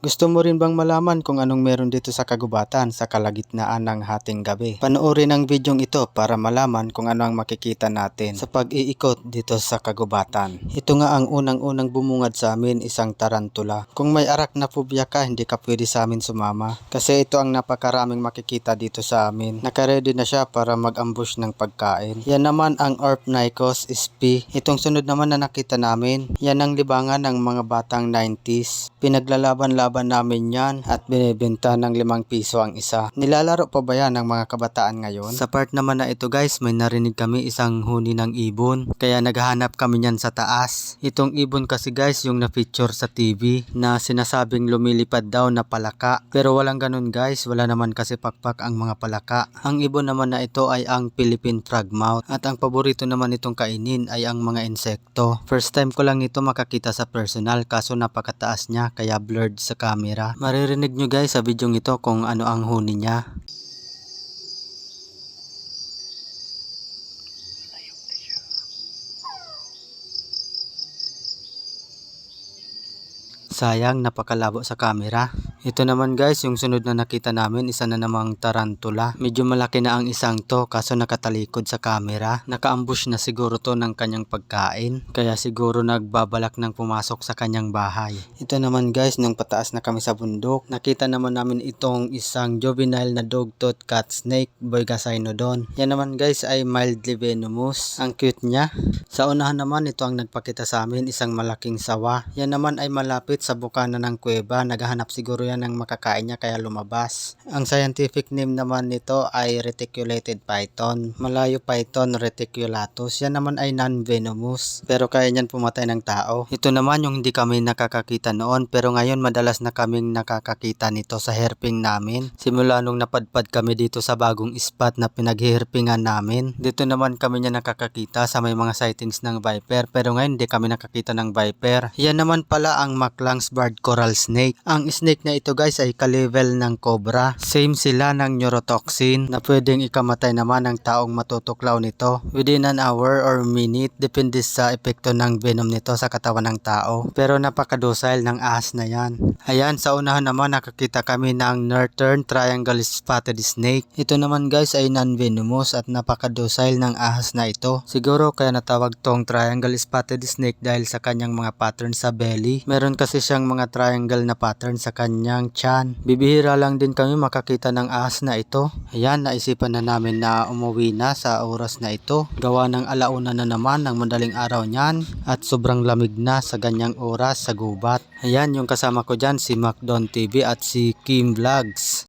Gusto mo rin bang malaman kung anong meron dito sa kagubatan sa kalagitnaan ng hating gabi? Panoorin ang videong ito para malaman kung ano ang makikita natin sa pag-iikot dito sa kagubatan. Ito nga ang unang-unang bumungad sa amin, isang tarantula. Kung may arachnophobia ka, hindi ka pwede sa amin sumama. Kasi ito ang napakaraming makikita dito sa amin. Nakaredy na siya para mag-ambush ng pagkain. Yan naman ang Orpnicos sp. Itong sunod naman na nakita namin, yan ang libangan ng mga batang 90s. Pinaglalaban-laban namin yan at binibenta ng limang piso ang isa. Nilalaro pa ba yan ng mga kabataan ngayon? Sa part naman na ito guys, may narinig kami isang huni ng ibon. Kaya naghahanap kami niyan sa taas. Itong ibon kasi guys, yung na-feature sa TV na sinasabing lumilipad daw na palaka. Pero walang ganun guys, wala naman kasi pakpak ang mga palaka. Ang ibon naman na ito ay ang Philippine frogmouth at ang paborito naman itong kainin ay ang mga insekto. First time ko lang ito makakita sa personal kaso napakataas niya kaya blurred sa camera. Maririnig nyo guys sa video ito kung ano ang huni niya. Sayang, napakalabo sa camera. Ito naman guys, yung sunod na nakita namin, isa na namang tarantula. Medyo malaki na ang isang to, kaso nakatalikod sa camera. Nakaambush na siguro to ng kanyang pagkain. Kaya siguro nagbabalak ng pumasok sa kanyang bahay. Ito naman guys, nung pataas na kami sa bundok, nakita naman namin itong isang juvenile na dog-tooth cat snake, Boygacinodon. Yan naman guys ay mildly venomous. Ang cute niya. Sa unahan naman, ito ang nagpakita sa amin, isang malaking sawa. Yan naman ay malapit sa bukana ng kuweba. Naghahanap siguro yan ng makakain niya kaya lumabas. Ang scientific name naman nito ay reticulated python. Malayo python reticulatus. Yan naman ay non-venomous. Pero kaya niyan pumatay ng tao. Ito naman yung hindi kami nakakakita noon. Pero ngayon madalas na kaming nakakakita nito sa herping namin. Simula nung napadpad kami dito sa bagong spot na pinaghiherpingan namin. Dito naman kami niya nakakakita sa may mga sightings ng viper. Pero ngayon hindi kami nakakita ng viper. Yan naman pala ang Maclangs barred coral snake. Ang snake na ito guys ay ka-level ng cobra. Same sila ng neurotoxin na pwedeng ikamatay naman ng taong matutuklaw nito within an hour or minute depende sa epekto ng venom nito sa katawan ng tao. Pero napakadocile ng ahas na yan. Ayan, sa unahan naman nakakita kami ng northern triangle spotted snake. Ito naman guys ay non-venomous at napakadocile ng ahas na ito. Siguro kaya natawag tong triangle spotted snake dahil sa kanyang mga pattern sa belly. Meron kasi siyang mga triangle na pattern sa kanyang chan. Bibihira lang din kami makakita ng ahas na ito. Ayan, naisipan na namin na umuwi na sa oras na ito. Gawa ng alauna na naman ng madaling araw niyan at sobrang lamig na sa ganyang oras sa gubat. Ayan, yung kasama ko dyan si Macdon TV at si Kim Vlogs.